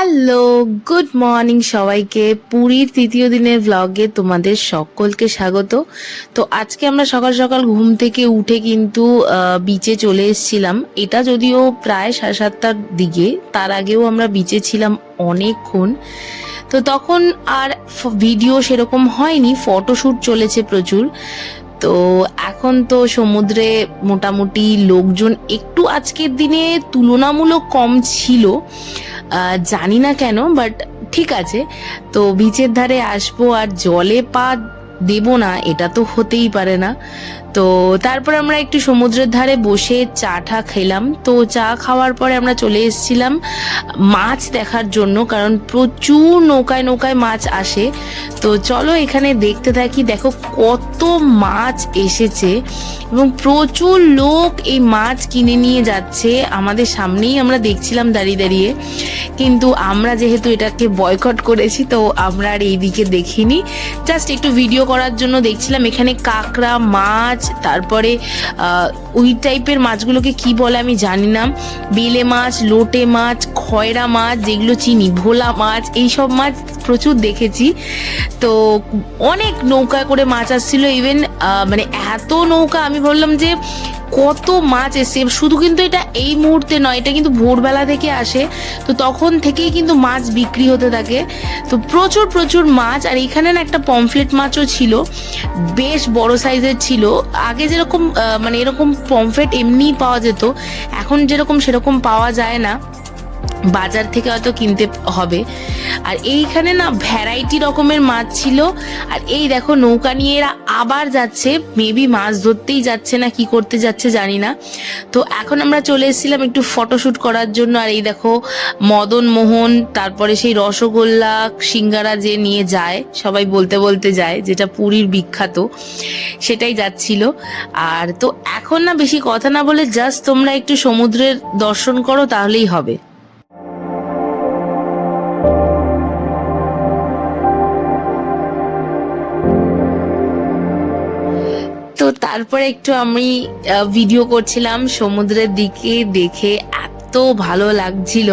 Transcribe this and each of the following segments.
Hello, good morning সবাইকে। পুরীর তৃতীয় দিনের ব্লগে তোমাদের সকলকে স্বাগত। তো আজকে আমরা সকাল সকাল ঘুম থেকে উঠে কিন্তু বিচে চলে এসেছিলাম। এটা যদিও প্রায় সাড়ে সাতটার দিকে, তার আগেও আমরা বিচে ছিলাম অনেকক্ষণ। তো তখন আর ভিডিও সেরকম হয়নি ফটোশ্যুট চলেছে প্রচুর। তো এখন তো সমুদ্রে মোটামুটি লোকজন একটু আজকের দিনে তুলনামূলক কম ছিল। জানি না কেন বাট ঠিক আছে। তো বিচের ধারে আসব আর জলে পা দেব না, এটা তো হতেই পারে না। তো তারপর আমরা একটু সমুদ্রের ধারে বসে চা টা খেলাম। তো চা খাওয়ার পরে আমরা চলে এসেছিলাম মাছ দেখার জন্য, কারণ প্রচুর নৌকায় নৌকায় মাছ আসে। তো চলো এখানে দেখতে থাকি, দেখো কত মাছ এসেছে এবং প্রচুর লোক এই মাছ কিনে নিয়ে যাচ্ছে আমাদের সামনেই। আমরা দেখছিলাম দাঁড়িয়ে দাঁড়িয়ে, কিন্তু আমরা যেহেতু এটাকে বয়কট করেছি, তো আমরা আর এইদিকে দেখিনি। জাস্ট একটু ভিডিও করার জন্য দেখছিলাম এখানে কাঁকড়া মাছ তারপরে আহ, ওই টাইপের মাছগুলোকে কি বলে আমি জানি না। বেলে মাছ লোটে মাছ খয়রা মাছ যেগুলো চিনি ভোলা মাছ এইসব মাছ প্রচুর দেখেছি। তো অনেক নৌকা করে মাছ আসছিল ইভেন মানে এত নৌকা আমি বললাম যে কত মাছ এসছে শুধু কিন্তু এটা এই মুহূর্তে নয়, এটা কিন্তু ভোরবেলা থেকে আসে। তো তখন থেকেই কিন্তু মাছ বিক্রি হতে থাকে। তো প্রচুর প্রচুর মাছ, আর এখানে না একটা পমফ্লেট মাছও ছিল, বেশ বড় সাইজের ছিল। আগে যেরকম মানে এরকম পমফ্লেট এমনিই পাওয়া যেত, এখন যেরকম সেরকম পাওয়া যায় না। বাজার থেকে হয়তো কিনতে হবে। আর এইখানে না ভ্যারাইটি রকমের মাছ ছিল। আর এই দেখো নৌকা নিয়ে এরা আবার যাচ্ছে। মেবি মাছ ধরতেই যাচ্ছে না, কি করতে যাচ্ছে জানি না। তো এখন আমরা চলে এসেছিলাম একটু ফটোশ্যুট করার জন্য। আর এই দেখো মদন মোহন, তারপরে সেই রসগোল্লা, সিঙ্গারা যে নিয়ে যায়, সবাই বলতে বলতে যায়, যেটা পুরীর বিখ্যাত, সেটাই যাচ্ছিল। আর তো এখন না বেশি কথা না বলে জাস্ট তোমরা একটু সমুদ্রের দর্শন করো, তাহলেই হবে। তো তারপরে একটু আমি ভিডিও করছিলাম সমুদ্রের দিকে দেখে এত ভালো লাগছিল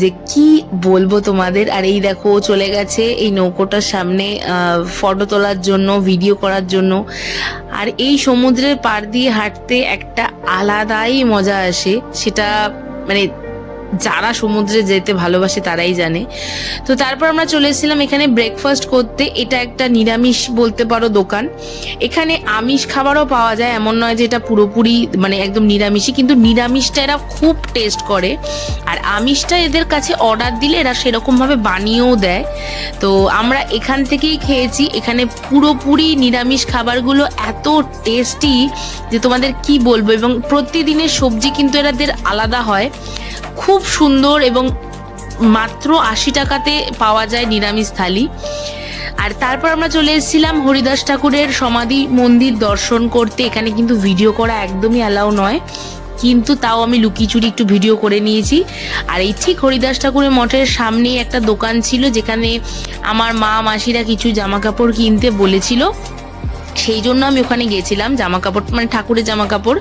যে কি বলব তোমাদের। আর এই দেখো চলে গেছে এই নৌকোটার সামনে ফটো তোলার জন্য ভিডিও করার জন্য। আর এই সমুদ্রের পাড় দিয়ে হাঁটতে একটা আলাদাই মজা আসে। সেটা মানে যারা সমুদ্রে যেতে ভালোবাসে তারাই জানে। তো তারপর আমরা চলে এসেছিলাম এখানে ব্রেকফাস্ট করতে। এটা একটা নিরামিষ বলতে পারো দোকান। এখানে আমিষ খাবারও পাওয়া যায়, এমন নয় যে এটা পুরোপুরি মানে একদম নিরামিষই, কিন্তু নিরামিষটা এরা খুব টেস্ট করে। আর আমিষটা এদের কাছে অর্ডার দিলে এরা সেরকমভাবে বানিয়েও দেয়। তো আমরা এখান থেকেই খেয়েছি। এখানে পুরোপুরি নিরামিষ খাবারগুলো এত টেস্টি যে তোমাদের কি বলব? এবং প্রতিদিনের সবজি কিন্তু এরাদের আলাদা হয়। খুব সুন্দর এবং মাত্র আশি টাকাতে পাওয়া যায় নিরামিষ থালি। আর তারপর আমরা চলে এসেছিলাম হরিদাস ঠাকুরের সমাধি মন্দির দর্শন করতে। এখানে কিন্তু ভিডিও করা একদমই অ্যালাউ নয়। কিন্তু তাও আমি লুকিচুরি একটু ভিডিও করে নিয়েছি। আর এই ঠিক হরিদাস ঠাকুরের মঠের সামনেই একটা দোকান ছিল, যেখানে আমার মা, মাসিরা কিছু জামা কাপড় কিনতে বলেছিল। সেই জন্য আমি ওখানে গেছিলাম জামা কাপড় মানে ঠাকুরের জামা কাপড়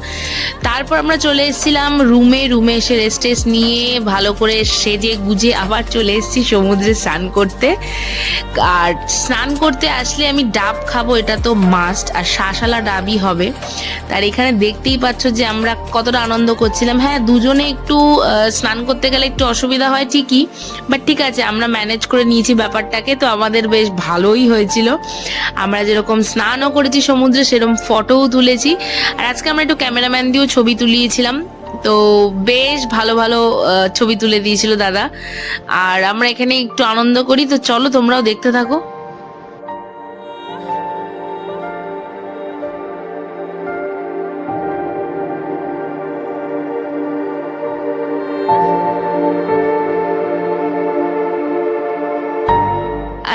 তারপর আমরা চলে এসেছিলাম রুমে রুমে এসে রেস্ট টেস্ট নিয়ে ভালো করে সেজে গুজে আবার চলে এসেছি সমুদ্রে স্নান করতে। আর স্নান করতে আসলে আমি ডাব খাব, এটা তো মাস্ট আর শাঁসালা ডাবই হবে। তার এখানে দেখতেই পাচ্ছ যে আমরা কতটা আনন্দ করছিলাম। হ্যাঁ দুজনে একটু স্নান করতে গেলে একটু অসুবিধা হয় ঠিকই বাট ঠিক আছে, আমরা ম্যানেজ করে নিয়েছি ব্যাপারটাকে, তো আমাদের বেশ ভালোই হয়েছিল। আমরা যেরকম স্নানও করেছি সমুদ্রে সেরকম ফটোও তুলেছি। আর আজকে আমরা একটু ক্যামেরাম্যান দিয়েও ছবি তুলিয়েছিলাম। তো বেশ ভালো ভালো ছবি তুলে দিয়েছিল দাদা। আর আমরা এখানে একটু আনন্দ করি। তো চলো তোমরাও দেখতে থাকো।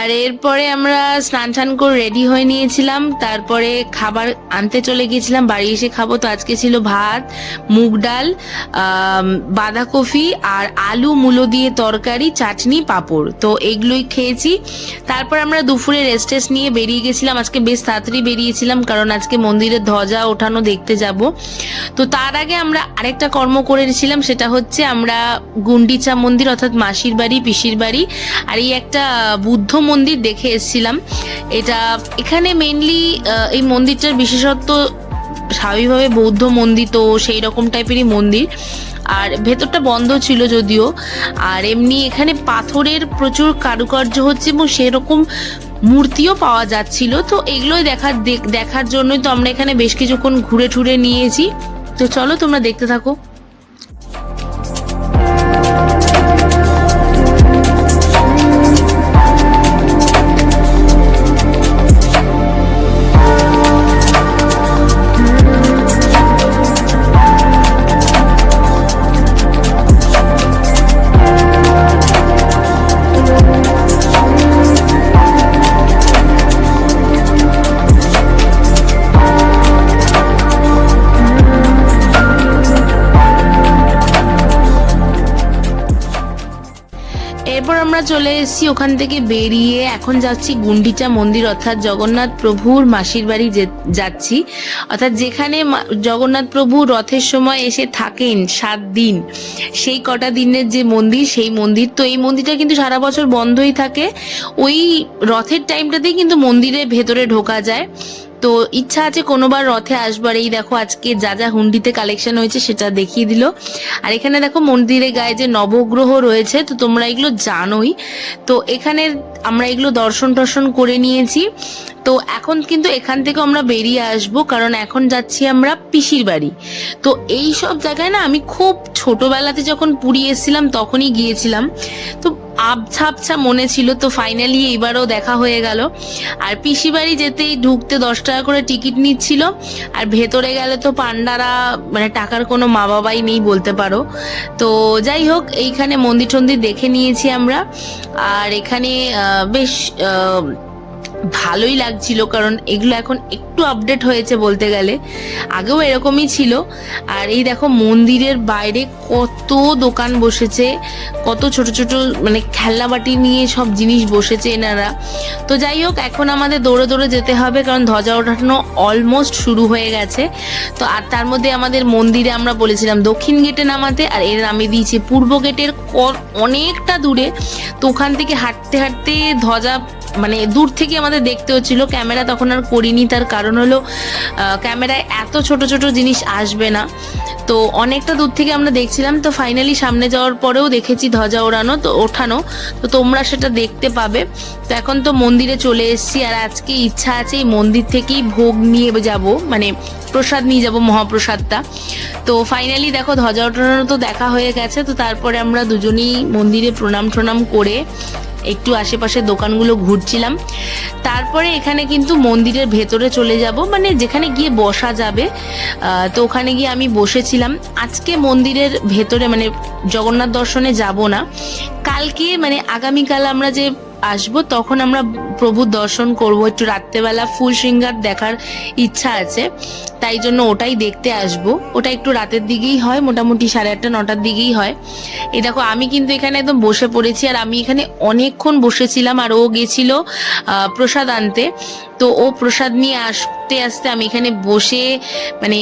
আর এরপরে আমরা স্নান টান করে রেডি হয়ে নিয়েছিলাম। তারপরে খাবার আনতে চলে গিয়েছিলাম, বাড়ি এসে খাব। তো আজকে ছিল ভাত, মুগ ডাল বাঁধাকপি আর আলু, মূলো দিয়ে তরকারি, চাটনি, পাঁপড়। তো এগুলোই খেয়েছি। তারপর আমরা দুপুরে রেস্ট টেস্ট নিয়ে বেরিয়ে গেছিলাম। আজকে বেশ তাড়াতাড়ি বেরিয়েছিলাম, কারণ আজকে মন্দিরের ধ্বজা ওঠানো দেখতে যাব। তো তার আগে আমরা আরেকটা কর্ম করেছিলাম সেটা হচ্ছে আমরা গুন্ডিচা মন্দির, অর্থাৎ মাসির বাড়ি, পিসির বাড়ি, আর এই একটা বুদ্ধ মন্দির দেখে এসেছিলাম। এটা এখানে মেনলি এই মন্দিরটার বিশেষত্ব স্বাভাবিকভাবে বৌদ্ধ মন্দির তো সেই রকম টাইপেরই মন্দির। আর ভেতরটা বন্ধ ছিল যদিও। আর এমনি এখানে পাথরের প্রচুর কারুকার্য হচ্ছে এবং সেরকম মূর্তিও পাওয়া যাচ্ছিল। তো এগুলোই দেখার দেখ- দেখার জন্যই তো আমরা এখানে বেশ কিছুক্ষণ ঘুরে ঠুরে নিয়েছি। তো চলো তোমরা দেখতে থাকো। আমরা চলে এসেছি ওখান থেকে বেরিয়ে। এখন যাচ্ছি গুন্ডিচা মন্দির, অর্থাৎ জগন্নাথ প্রভুর মাসির বাড়ি যাচ্ছি। অর্থাৎ যেখানে জগন্নাথ প্রভু রথের সময় এসে থাকেন সাত দিন, সেই কটা দিনের যে মন্দির, সেই মন্দির। তো এই মন্দিরটা কিন্তু সারা বছর বন্ধই থাকে। ওই রথের টাইমটাতেই কিন্তু মন্দিরের ভেতরে ঢোকা যায়। তো ইচ্ছা আছে কোনোবার রথে আসবার। এই দেখো আজকে যা যা হুন্ডিতে কালেকশন হয়েছে সেটা দেখিয়ে দিল। আর এখানে দেখো মন্দিরের গায়ে যে নবগ্রহ রয়েছে, তো তোমরা এগুলো জানোই। তো এখানে আমরা এগুলো দর্শন টর্শন করে নিয়েছি। তো এখন কিন্তু এখান থেকে আমরা বেরিয়ে আসব, কারণ এখন যাচ্ছি আমরা পিসির বাড়ি। তো এই সব জায়গায় না আমি খুব ছোটবেলাতে যখন পুরী এসেছিলাম, তখনই গিয়েছিলাম। তো আবছা আবছা মনে ছিল তো ফাইনালি এইবারও দেখা হয়ে গেল। আর পিসি বাড়ি যেতেই ঢুকতে দশ টাকা করে টিকিট নিচ্ছিল। আর ভেতরে গেলে তো পান্ডারা মানে টাকার কোনো মা বাবাই নেই বলতে পারো। তো যাই হোক, এইখানে মন্দির টন্দির দেখে নিয়েছি আমরা। আর এখানে বেশ ভালোই লাগছিল, কারণ এগুলো এখন একটু আপডেট হয়েছে বলতে গেলে। আগেও এরকমই ছিল। আর এই দেখো মন্দিরের বাইরে কত দোকান বসেছে, কত ছোট ছোট মানে খেলনাবাটি নিয়ে সব জিনিস বসেছে এনারা। তো যাই হোক, এখন আমাদের দৌড়ে দৌড়ে যেতে হবে, কারণ ধ্বজা ওঠানো অলমোস্ট শুরু হয়ে গেছে। তো আর তার মধ্যে আমাদের মন্দিরে আমরা বলেছিলাম দক্ষিণ গেটে নামাতে, আর এর নামিয়ে দিয়েছে। পূর্ব গেটের অনেকটা দূরে। তো ওখান থেকে হাঁটতে হাঁটতে ধ্বজা মানে দূর থেকে আমাদের দেখতে হচ্ছিল। ক্যামেরা তখন আর করিনি, তার কারণ হলো ক্যামেরায় এত ছোট ছোট জিনিস আসবে না। তো অনেকটা দূর থেকে আমরা দেখছিলাম, তো ফাইনালি সামনে যাওয়ার পরেও দেখেছি ধ্বজা ওড়ানো, তো ওঠানো। তো তোমরা সেটা দেখতে পাবে। তো এখন তো মন্দিরে চলে এসেছি, আর আজকে ইচ্ছা আছে এই মন্দির থেকেই ভোগ নিয়ে যাব মানে প্রসাদ নিয়ে যাব মহাপ্রসাদটা। তো ফাইনালি দেখো ধ্বজা ওঠানো তো দেখা হয়ে গেছে, তো তারপরে আমরা দুজনেই মন্দিরে প্রণাম টনাম করে একটু আশেপাশে দোকানগুলো ঘুরছিলাম। তারপরে এখানে কিন্তু মন্দিরের ভেতরে চলে যাব মানে যেখানে গিয়ে বসা যাবে। তো ওখানে গিয়ে আমি বসেছিলাম। আজকে মন্দিরের ভেতরে মানে জগন্নাথ দর্শনে যাব না। কালকে মানে আগামীকাল আমরা যে আসব, তখন আমরা প্রভুর দর্শন করব। একটু রাত্রেবেলা ফুল সিঙ্গার দেখার ইচ্ছা আছে, তাই জন্য ওটাই দেখতে আসব। ওটা একটু রাতের দিকেই হয়, মোটামুটি সাড়ে আটটা, নটার দিকেই হয়। এই দেখো, আমি কিন্তু এখানে একদম বসে পড়েছি, আর আমি এখানে অনেকক্ষণ বসেছিলাম, আর ও গেছিল প্রসাদ আনতে। তো ও প্রসাদ নিয়ে আসতে আসতে আমি এখানে বসে মানে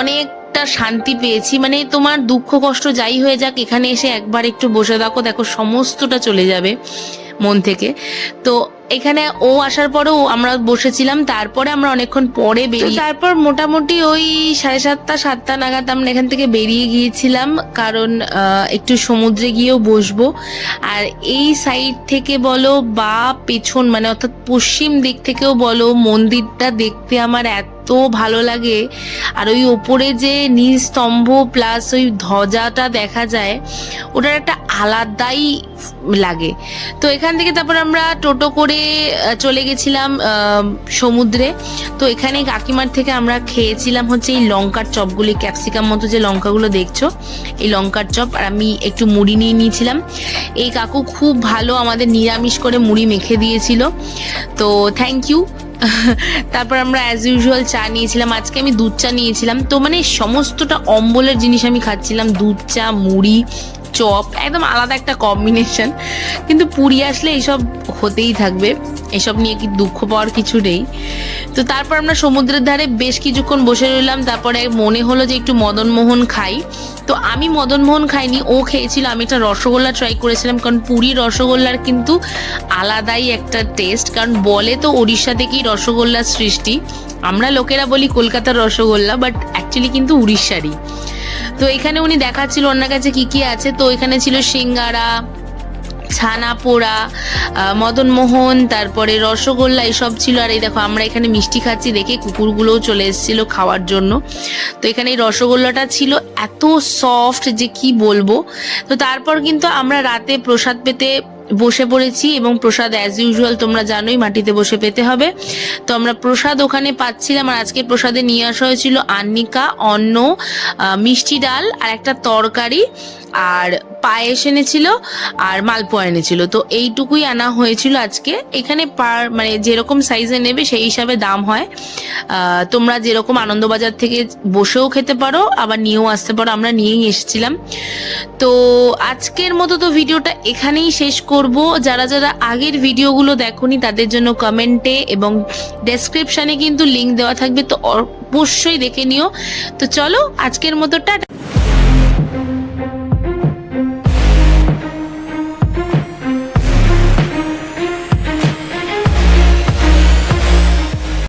অনেকটা শান্তি পেয়েছি। মানে তোমার দুঃখ কষ্ট যাই হয়ে যাক, এখানে এসে একবার একটু বসে থাকো দেখো সমস্তটা চলে যাবে। মন থেকে। তো এখানে ও আসার পরেও আমরা বসেছিলাম তারপরে আমরা অনেকক্ষণ পরে বেরিয়ে তারপর মোটামুটি ওই সাড়ে সাতটা সাতটা নাগাদ আমরা এখান থেকে বেরিয়ে গিয়েছিলাম কারণ একটু সমুদ্রে গিয়েও বসবো। আর এই সাইড থেকে বলো বা পেছন মানে অর্থাৎ পশ্চিম দিক থেকেও বলো মন্দিরটা দেখতে আমার এত এত ভালো লাগে। আর ওই ওপরে যে নীল স্তম্ভ প্লাস ওই ধ্বজাটা দেখা যায়, ওটার একটা আলাদাই লাগে। তো এখান থেকে তারপর আমরা টোটো করে চলে গেছিলাম সমুদ্রে। তো এখানে কাকিমার থেকে আমরা খেয়েছিলাম হচ্ছে এই লঙ্কার চপগুলি, ক্যাপসিকাম মতো যে লঙ্কাগুলো দেখছ, এই লঙ্কার চপ। আর আমি একটু মুড়ি নিয়ে নিয়েছিলাম। এই কাকু খুব ভালো আমাদের নিরামিষ করে মুড়ি মেখে দিয়েছিল। তো থ্যাংক ইউ তারপর আমরা অ্যাজ ইউজুয়াল চা নিয়েছিলাম। আজকে আমি দুধ চা নিয়েছিলাম। তো মানে সমস্তটা অম্বলের জিনিস আমি খাচ্ছিলাম। দুধ চা, মুড়ি চপ, একদম আলাদা একটা কম্বিনেশন কিন্তু পুরী আসলে এইসব হতেই থাকবে। এসব নিয়ে কি দুঃখ পাওয়ার কিছু নেই। তো তারপর আমরা সমুদ্রের ধারে বেশ কিছুক্ষণ বসে রইলাম। তারপরে মনে হলো যে একটু মদনমোহন খাই। তো আমি মদনমোহন খাইনি, ও খেয়েছিল। আমি একটা রসগোল্লা ট্রাই করেছিলাম, কারণ পুরী রসগোল্লার কিন্তু আলাদাই একটা টেস্ট কারণ বলে তো উড়িষ্যা থেকেই রসগোল্লার সৃষ্টি। আমরা লোকেরা বলি কলকাতার রসগোল্লা বাট অ্যাকচুয়ালি কিন্তু উড়িষ্যারই। তো এখানে উনি দেখাচ্ছিল, ওনার কাছে কি কি আছে? তো এখানে ছিল সিঙ্গারা ছানা পোড়া মদন মদনমোহন, তারপরে রসগোল্লা, এসব ছিল। আর এই দেখো, আমরা এখানে মিষ্টি খাচ্ছি দেখে কুকুরগুলোও চলে এসেছিল খাওয়ার জন্য। তো এখানে এই রসগোল্লাটা ছিল এত সফট যে কি বলব? তো তারপর কিন্তু আমরা রাতে প্রসাদ পেতে বসে পড়েছি এবং প্রসাদ অ্যাজ ইউজুয়াল তোমরা জানোই, মাটিতে বসে পেতে হবে। তো আমরা প্রসাদ ওখানে পাচ্ছিলাম আর আজকে প্রসাদে নিয়ে আসা হয়েছিল আন্নিকা, অন্ন মিষ্টি ডাল আর একটা তরকারি। আর পায়েস এনেছিল আর মালপোয়া এনেছিল। তো এইটুকুই আনা হয়েছিল আজকে। এখানে পার মানে যেরকম সাইজে নেবে সেই হিসাবে দাম হয়। তোমরা যেরকম আনন্দবাজার থেকে বসেও খেতে পারো, আবার নিয়েও আসতে পারো। আমরা নিয়েই এসেছিলাম। তো আজকের মতো তো ভিডিওটা এখানেই শেষ করব। যারা যারা আগের ভিডিওগুলো দেখোনি, তাদের জন্য কমেন্টে এবং ডেসক্রিপশনে কিন্তু লিঙ্ক দেওয়া থাকবে। তো অবশ্যই দেখে নিও। তো চলো আজকের মতো টাটা।